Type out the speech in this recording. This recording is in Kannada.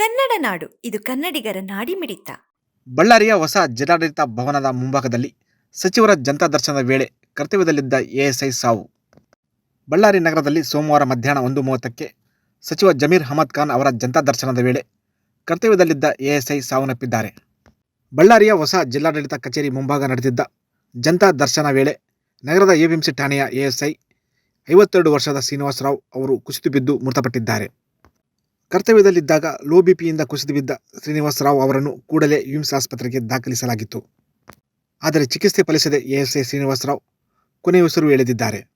ಕನ್ನಡ ನಾಡು, ಇದು ಕನ್ನಡಿಗರ ನಾಡಿಮಿಡಿತ. ಬಳ್ಳಾರಿಯ ಹೊಸ ಜಿಲ್ಲಾಡಳಿತ ಭವನದ ಮುಂಭಾಗದಲ್ಲಿ ಸಚಿವರ ಜನತಾ ದರ್ಶನದ ವೇಳೆ ಕರ್ತವ್ಯದಲ್ಲಿದ್ದ ಎಎಸ್ಐ ಸಾವು. ಬಳ್ಳಾರಿ ನಗರದಲ್ಲಿ ಸೋಮವಾರ ಮಧ್ಯಾಹ್ನ ಒಂದು ಮೂವತ್ತಕ್ಕೆ ಸಚಿವ ಜಮೀರ್ ಅಹಮದ್ ಖಾನ್ ಅವರ ಜನತಾ ದರ್ಶನದ ವೇಳೆ ಕರ್ತವ್ಯದಲ್ಲಿದ್ದ ಎಎಸ್ಐ ಸಾವನ್ನಪ್ಪಿದ್ದಾರೆ ಬಳ್ಳಾರಿಯ ಹೊಸ ಜಿಲ್ಲಾಡಳಿತ ಕಚೇರಿ ಮುಂಭಾಗ ನಡೆದಿದ್ದ ಜನತಾ ದರ್ಶನ ವೇಳೆ ನಗರದ ಎಬಿಎಂಸಿ ಠಾಣೆಯ ಎಎಸ್ಐ ಐವತ್ತೆರಡು ವರ್ಷದ ಶ್ರೀನಿವಾಸರಾವ್ ಅವರು ಕುಸಿದು ಬಿದ್ದು ಮೃತಪಟ್ಟಿದ್ದಾರೆ. ಕರ್ತವ್ಯದಲ್ಲಿದ್ದಾಗ ಲೋ ಬಿಪಿಯಿಂದ ಕುಸಿದು ಬಿದ್ದ ಶ್ರೀನಿವಾಸರಾವ್ ಅವರನ್ನು ಕೂಡಲೇ ವಿಮ್ಸ್ ಆಸ್ಪತ್ರೆಗೆ ದಾಖಲಿಸಲಾಗಿತ್ತು. ಆದರೆ ಚಿಕಿತ್ಸೆ ಫಲಿಸದೆ ಎಎಸ್ಐ ಶ್ರೀನಿವಾಸರಾವ್ ಕೊನೆಯುಸಿರು ಎಳೆದಿದ್ದಾರೆ.